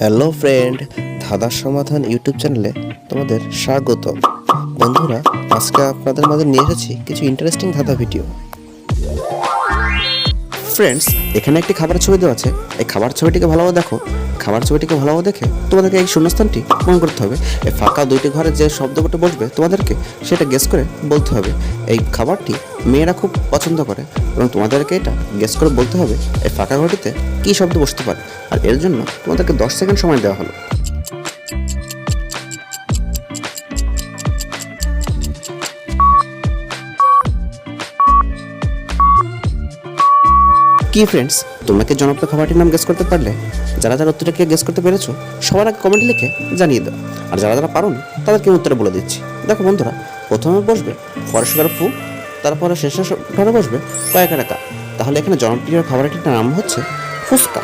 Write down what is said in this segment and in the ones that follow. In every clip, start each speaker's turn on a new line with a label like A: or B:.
A: Hello friend ধাঁধার সমাধান YouTube চ্যানেলে তোমাদের স্বাগত বন্ধুরা, আজকে আপনাদের মাঝে নিয়ে এসেছি কিছু ইন্টারেস্টিং ধাঁধা ভিডিও ফ্রেন্ডস এখানে একটি খাবার ছবি দেওয়া আছে। এই খাবার ছবিটিকে ভালোভাবে দেখো। খাবার ছবিটিকে ভালোভাবে দেখে তোমাদেরকে এই শূন্যস্থানটি পূরণ করতে হবে। এই ফাঁকা দুইটি ঘরে যে শব্দগুলো বসবে তোমাদেরকে সেটা গেস করে বলতে হবে। এই খাবারটি মেয়েরা খুব পছন্দ করে। এবং তোমাদেরকে এটা গেস করে বলতে হবে, এই ফাঁকা ঘরটিতে কী শব্দ বসতে পারে। আর এর জন্য তোমাদেরকে দশ সেকেন্ড সময় দেওয়া হলো। কি ফ্রেন্ডস তোমরা জনপ্রিয় খাবারটির নাম গেস করতে পারলে? যারা যারা উত্তরটাকে গেস করতে পেরেছ, সবার আগে কমেন্ট লিখে জানিয়ে দাও। আর যারা যারা পারো তাদেরকে উত্তরে বলে দিচ্ছি। দেখো বন্ধুরা, প্রথমে বসবে ফরেস্টার ফু তারপরে শেষে ঘরে বসবে কয়েক টাকা তাহলে এখানে জনপ্রিয় খাবারটির নাম হচ্ছে ফুচকা।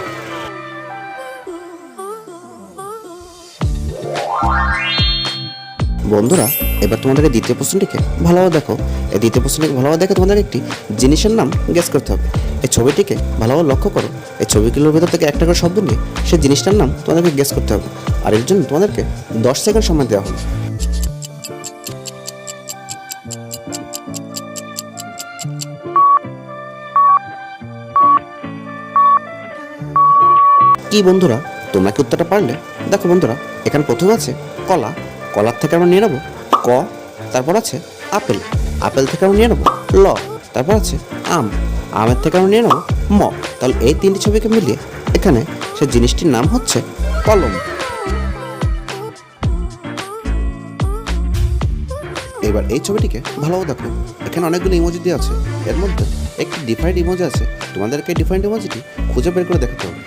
A: বন্ধুরা, এবার তোমাদেরকে দ্বিতীয় প্রশ্নটিকে ভালোভাবে দেখো। এই দ্বিতীয় প্রশ্নটিকে ভালোভাবে দেখে তোমাদের একটি জিনিসের নাম গেস করতে হবে। এই ছবিটিকে ভালোভাবে লক্ষ্য করো। এই ছবিগুলোর ভেতর থেকে একটা করে শব্দ নিয়ে সেই জিনিসটার নাম তোমাদেরকে গেস করতে হবে। আর এর জন্য তোমাদেরকে দশ সেকেন্ড সময় দেওয়া হবে কি বন্ধুরা? তোমরা কি উত্তরটা পারলে? দেখো বন্ধুরা, এখানে প্রথম আছে কলা। কলার থেকে আমরা নিয়ে নেব ক, তারপর আছে আপেল। আপেল থেকে আমরা নিয়ে নেব ল, তারপর আছে আম। আমের থেকে আমরা নিয়ে নেব ম। তাহলে এই তিনটি ছবিকে মিলিয়ে এখানে সে জিনিসটির নাম হচ্ছে কলম। এবার এই ছবিটিকে ভালোভাবে দেখো। এখানে অনেকগুলো ইমোজি দেওয়া আছে। এর মধ্যে একটি ডিফারেন্ট ইমোজি আছে। তোমাদেরকে ডিফাইন্ড ইমোজিটি খুঁজে বের করে দেখাতে হবে।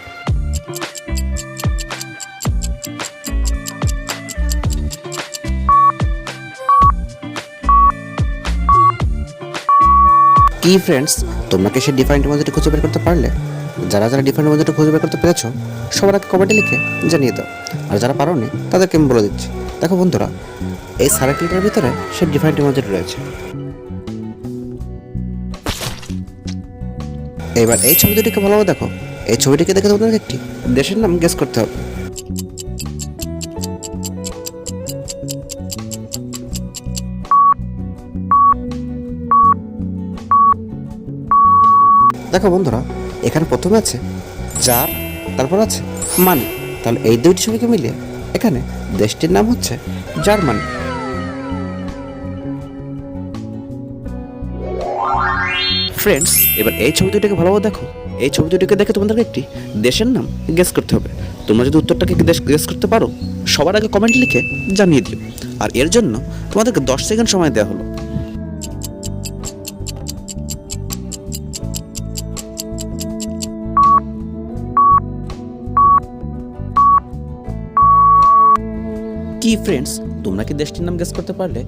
A: কি ফ্রেন্ডস তোমরা কি সেই ডিফাইন্ড ইমোজিটি খুঁজে বের করতে পারলে? যারা যারা ডিফারেন্ট ইমোজিটি খুঁজে বের করতে পেরেছ, সবার আগে কমেন্টে লিখে জানিয়ে দাও। আর যারা পারোনি, তাদেরকে আমি বলে দিচ্ছি। দেখো বন্ধুরা, এই সার্কেলটার ভিতরে সেই ডিফাইন্ড ইমোজিটি রয়েছে। এবার এই ছবি দুটিকে ভালোভাবে দেখো। এই ছবিটিকে দেখে তোমাদের একটি দেশের নাম গেস করতে হবে। দেখো বন্ধুরা, এখানে প্রথমে আছে যার, তারপর আছে মানি। তাহলে এই দুইটি ছবিকে মিলিয়ে এখানে দেশটির নাম হচ্ছে জার্মানি। ফ্রেন্ডস এবার এই ছবি দুটিকে ভালোভাবে দেখো। এই ছবি দুটিকে দেখে তোমাদেরকে একটি দেশের নাম গেস করতে হবে। তোমরা যদি উত্তরটাকে দেশ গেস করতে পারো, সবার আগে কমেন্ট লিখে জানিয়ে দিও। আর এর জন্য তোমাদেরকে দশ সেকেন্ড সময় দেওয়া হলো। কি ফ্রেন্ডস তোমরা কি দেশটির নাম গেস করতে পারলে?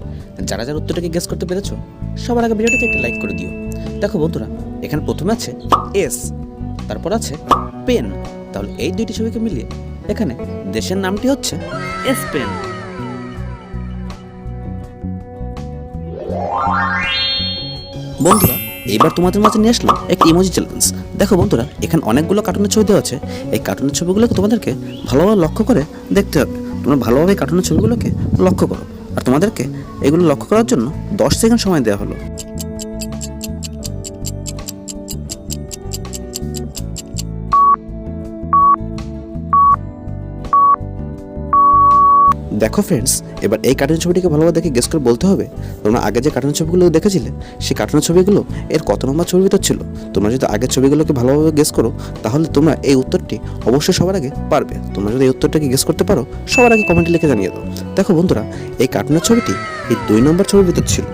A: যারা যারা উত্তরটাকে গেস করতে পেরেছ, সবার আগে ভিডিওটাতে একটা লাইক করে দিও। দেখো বন্ধুরা, এখানে প্রথমে আছে এস তারপর আছে পেন তাহলে এই দুইটি ছবিকে মিলিয়ে এখানে দেশের নামটি হচ্ছে এস পেন বন্ধুরা এইবার তোমাদের মাঝে নিয়ে আসলাম একটি ইমোজি চ্যালেঞ্জ দেখো বন্ধুরা, এখানে অনেকগুলো কার্টুনের ছবি দেওয়া আছে। এই কার্টুনের ছবিগুলোকে তোমাদেরকে ভালোভাবে লক্ষ্য করে দেখতে হবে। তোমরা ভালোভাবে কার্টুনের ছবিগুলোকে লক্ষ্য করো। আর তোমাদেরকে এগুলো লক্ষ্য করার জন্য দশ সেকেন্ড সময় দেওয়া হলো। দেখো ফ্রেন্ডস এবার এই কার্টুন ছবিটিকে ভালোভাবে দেখে গেস করে বলতে হবে, তোমরা আগে যে কার্টুন ছবিগুলো দেখেছিলে, সেই কার্টুন ছবিগুলো এর কত নম্বর ছবির ভিতর ছিল? তোমরা যদি আগের ছবিগুলোকে ভালোভাবে গেস করো, তাহলে তোমরা এই উত্তরটি অবশ্যই সবার আগে পারবে। তোমরা যদি এই উত্তরটাকে গেস করতে পারো, সবার আগে কমেন্টে লিখে জানিয়ে দাও। দেখো বন্ধুরা, এই কার্টুনের ছবিটি এই দুই নম্বর ছবির ভিতর ছিল।